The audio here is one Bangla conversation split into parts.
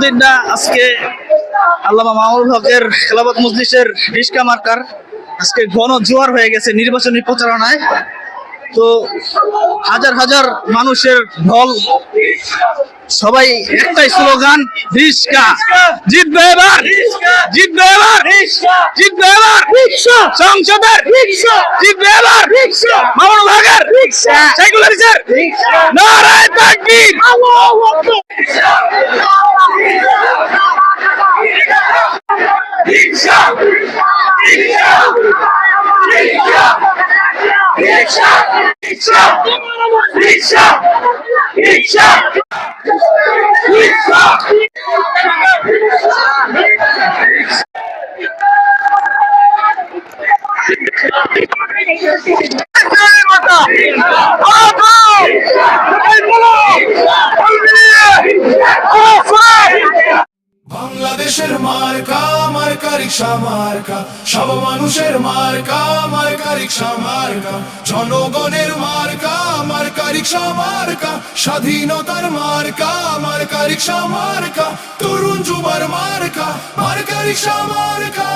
দিনটা আজকে আল্লামা মামুল হকের খেলাবাদ মজলিসের রিস্কা মার্কার আজকে ঘন জোয়ার হয়ে গেছে নির্বাচনী প্রচারণায়। তো হাজার হাজার মানুষের ঢল, সবাই একটাই স্লোগান রিস্কা জিতবে এবার জিতবে এবার জিতবে এবার। সংসদের, জিতবে এবার। মামুনুল হকের সেকুলারিজের নারায় তাকবীর। রিক্সা বাংলাদেশের মার্কা মার্কা রিক্সা মার্কা। সব মানুষের মার্কা মার্কা রিক্সা মার্কা। জনগণের মার্কা মার্কা রিক্সা মার্কা। স্বাধীনতার মার্কা মার্কা রিক্সা মার্কা। তরুণ যুবার মার্কা মার্কা রিক্সা মার্কা।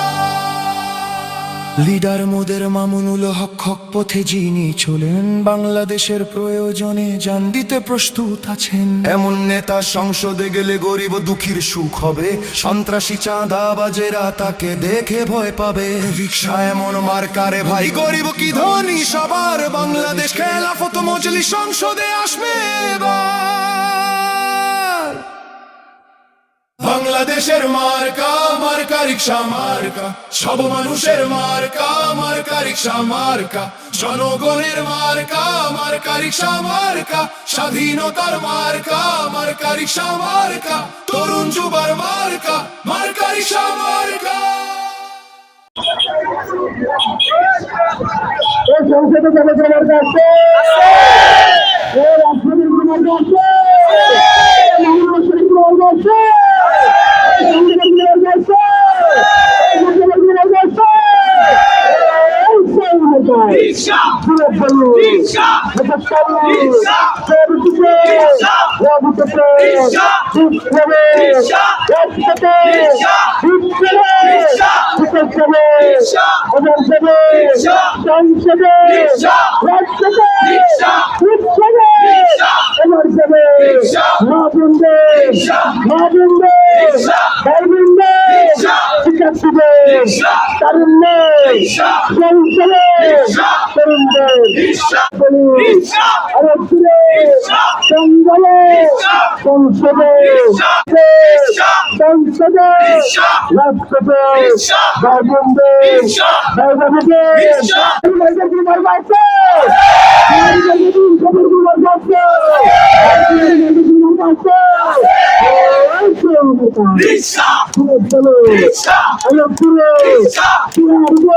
লিডার মোদের মামুনুল হক হক পথে যিনি চলেন, বাংলাদেশের প্রয়োজনে যান দিতে প্রস্তুত আছেন। এমন নেতা সংসদে গেলে গরিব দুঃখীর সুখ হবে, সন্ত্রাসী চাঁদাবাজেরা তাকে দেখে ভয় পাবে। রিক্সা এমন মার্কারে, ভাই গরিব কি ধনী সবার? বাংলাদেশ খেলাফত মজলি সংসদে আসবে এবার। বাংলাদেশের মার্কা মার্কা রিক্সা মার্কা। সব মানুষের মার্কা মার্কা রিক্সা মার্কা। জনগণের মার্কা মার্কা রিক্সা মার্কা। স্বাধীনতার মার্কা মার্কা রিক্সা মার্কা। তরুণ যুবার মার্কা মার্কা রিক্সা মার্কা। সংসদে যাবে তোমার Dilekkali, Hedefkali, Sabıkısı, Rabıkısı, Kutları, Yapıkısı, Hüpsere, Kutları, Ömerleri, Sansede, Raksede, Hüpsere, Ömerleri, Mabinde, Mabinde, Kalbinde, Sıkatıda, Karında, জঙ্গলে সংসদে সংসদে রাষ্ট্রপতি রাজবন্দে রাজনীতি রাজনীতি বরবাদ রাজনীতি খবর বরবাদ রাজনীতি বরবাদ চলো চলো আরে পুরো পুরো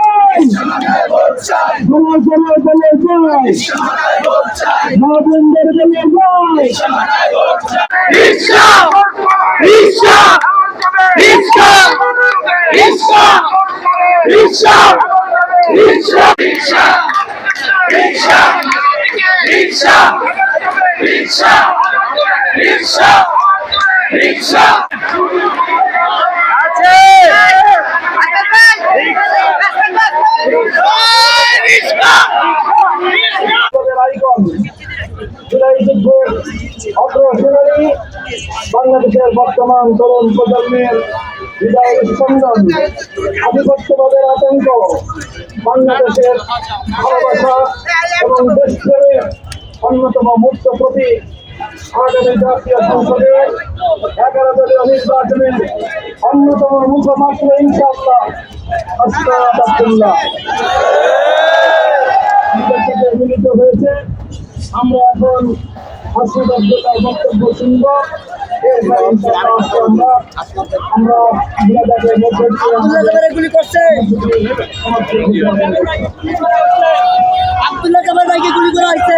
রিক্সা রিক্সা রিক্সা বাংলাদেশের বর্তমান তরুণ প্রজন্মের হৃদয় স্পন্দন আধিপত্যবাদের আতঙ্ক বাংলাদেশের ভালোবাসা এবং দেশপ্রেমের অন্যতম মুক্ত প্রতীক আগামী জাতীয় সংসদে এগারো দলীয় নির্বাচনের অন্যতম মুখপাত্র ইনশাআল্লাহ আস্তাদ আব্দুল্লাহ। মিলিত হয়েছে। আমরা এখন হাসিদ আব্দুল্লাহ বক্তব্য শুনব। আমরা। করছে। আব্দুল্লাহ জামার ভাইকে গুলি করা হয়েছে।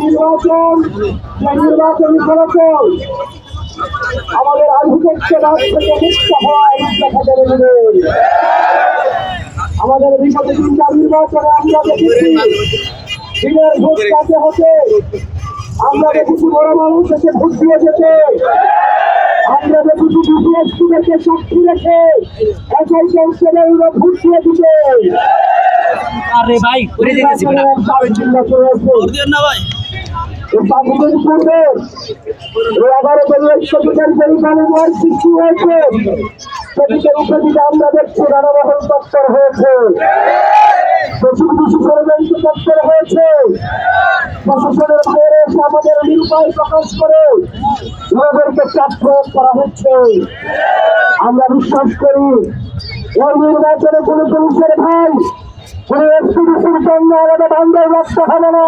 নির্বাচন নির্বাচন ফলাফল আমাদের আধিপত্য রাজ থেকে মুক্ত হওয়া এই দেখা যাবে আমাদের বিগত চিন্তা নির্বাচনে আমরা দেখেছি হতে আমরা দেখেছি বড় মানুষ এসে ভোট দিয়ে যেতে আমরা দেখেছি বিপিএসপিদেরকে সাক্ষী রেখে একাই সংসদে ভোট দিয়ে দিতে। আরে ভাই করে দিতেছি চিন্তা করে আছে ভোট দিয়েন না ভাই। স্বাধীনের পূর্বে সৃষ্টি হয়েছে। সেটিকে আমরা দেখছি রানামহল তত্তর হয়েছে। সচিব কৃষি ষড়যন্ত্র তত্তর হয়েছে। প্রশাসনের আমাদের নিরুপায় প্রকাশ করে ওনাদেরকে চাপ প্রয়োগ করা হচ্ছে। আমরা বিশ্বাস করি, এই নির্বাচনে কোনো পুলিশের ভাই কোনো এসপিডিসির জন্য আমাদের বান্ধব রাখতে হবে না।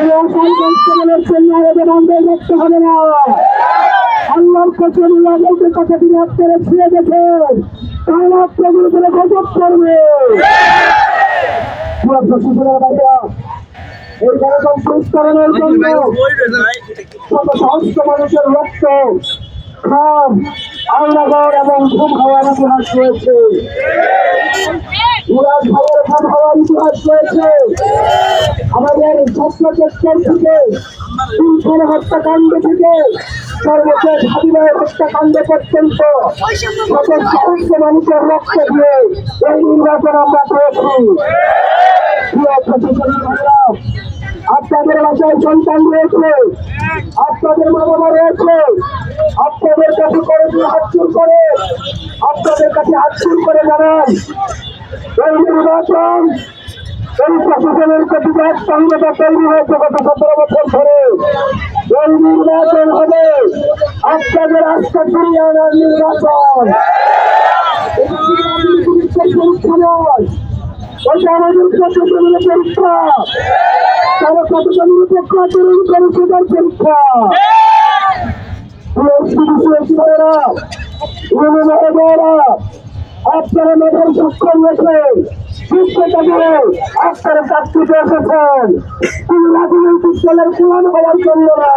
আমাদের হবে না। এই গণতন্ত্র উত্তরণের জন্য শত সহস্র মানুষের রক্ত খাম আল্লাগড় এবং ঘুম হওয়ার ইতিহাস রয়েছে। উড়ান ভাইয়ের ঘুম হওয়ার ইতিহাস রয়েছে। আমাদের স্বপ্নচেষ্টার থেকে সিংহের হত্যাকাণ্ড থেকে সর্বোচ্চ ভাবিবায় হত্যাকাণ্ড পর্যন্ত শত সহস্র মানুষের রক্ত দিয়ে এই নির্বাচন আমরা পেয়েছি। আপনাদের বাসায় সন্তান রয়েছে, আপনাদের মা বাবা রয়েছে, আপনাদের কাছে করে দিয়ে হাত জোর করে, আপনাদের কাছে হাত জোর করে জানান এই নির্বাচন এই প্রশাসনের প্রতিবাদ সংগঠন তৈরি হয়েছে গত সতেরো বছর ধরে। এই নির্বাচন হবে আপনাদের আস্থা ফিরিয়ে আনার নির্বাচন। পরীক্ষা নয়? পরীক্ষা তারা কতটা নিরপেক্ষ আচরণ করে সেটার পরীক্ষা আপনারা মেধার সক্ষম রেখে শিক্ষিত দিয়ে আপনারা চাকরিতে এসেছেন রাজনৈতিক দলের কোরআন হওয়ার জন্য না